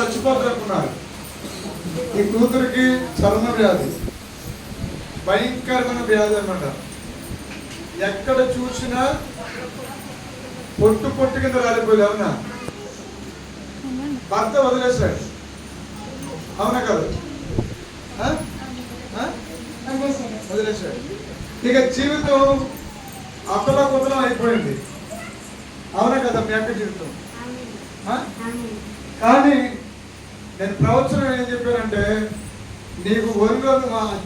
చచ్చిపోతున్నారు ఈ కూతురికి చర్మ వ్యాధి. భయంకరమైన వ్యాధి అన్నమాట. ఎక్కడ చూసినా పొట్టు పొట్టు కింద రాలిపోయింది అవునా? భర్త వదిలేశాడు. అవునా కదా? వదిలేశాడు. ఇక జీవితం అతల కుతలం అయిపోయింది. అవునా కదా మీ అక్క జీవితం? కానీ నేను ప్రవచనం ఏం చెప్పానంటే నీకు ఒరిలో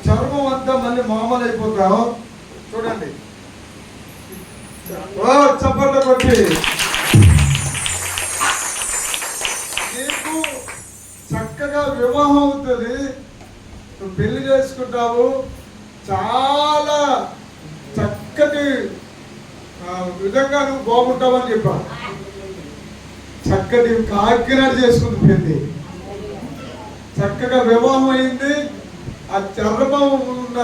చర్మం అంతా మళ్ళీ మామూలు అయిపోతావు చూడండి. ఓ చప్పట్లు కొట్టి. నీకు చక్కగా వివాహం అవుతుంది. నువ్వు పెళ్ళి చేసుకుంటావు. చాలా చక్కటి విధంగా నువ్వు బాగుంటావని చెప్పా చక్కటి కాకినాడ చేసుకుంటుంది పెళ్ళి. చక్కగా వివాహం అయింది. ఆ చర్మం ఉన్న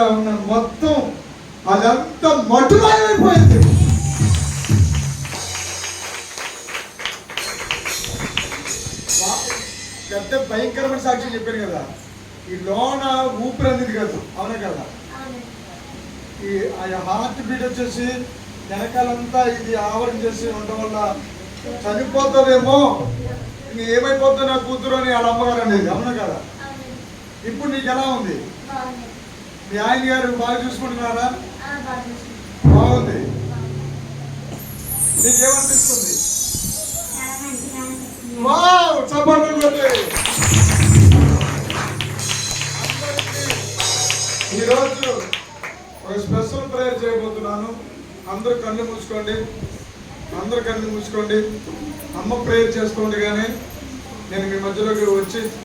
మొత్తం అదంతా మటుమాయమైపోయింది. పెద్ద భయంకరమైన సాక్షి చెప్పాను కదా. ఈ లోన ఊపిరి అనేది కదా. అవునా కదా? ఈ ఆ హార్ట్ బీట్ వచ్చేసి వెనకాలంతా ఇది ఆవరణ చేసి ఉండడం వల్ల చనిపోతుందేమో ఏమైపోతుందో నా కూతురు అని వాళ్ళ అమ్మగారు అనేది అవునా కదా? ఇప్పుడు నీకు ఎలా ఉంది? మీ ఆయన గారు బాగా చూసుకుంటున్నారా? బాగుంది. నీకేమనిపిస్తుంది? ఈరోజు ఒక స్పెషల్ ప్రేయర్ చేయబోతున్నాను. అందరూ కళ్ళు మూసుకోండి. అందరు కళ్ళు మూసుకోండి అమ్మ ప్రేయర్ చేసుకోండి కానీ నేను మీ మధ్యలోకి వచ్చి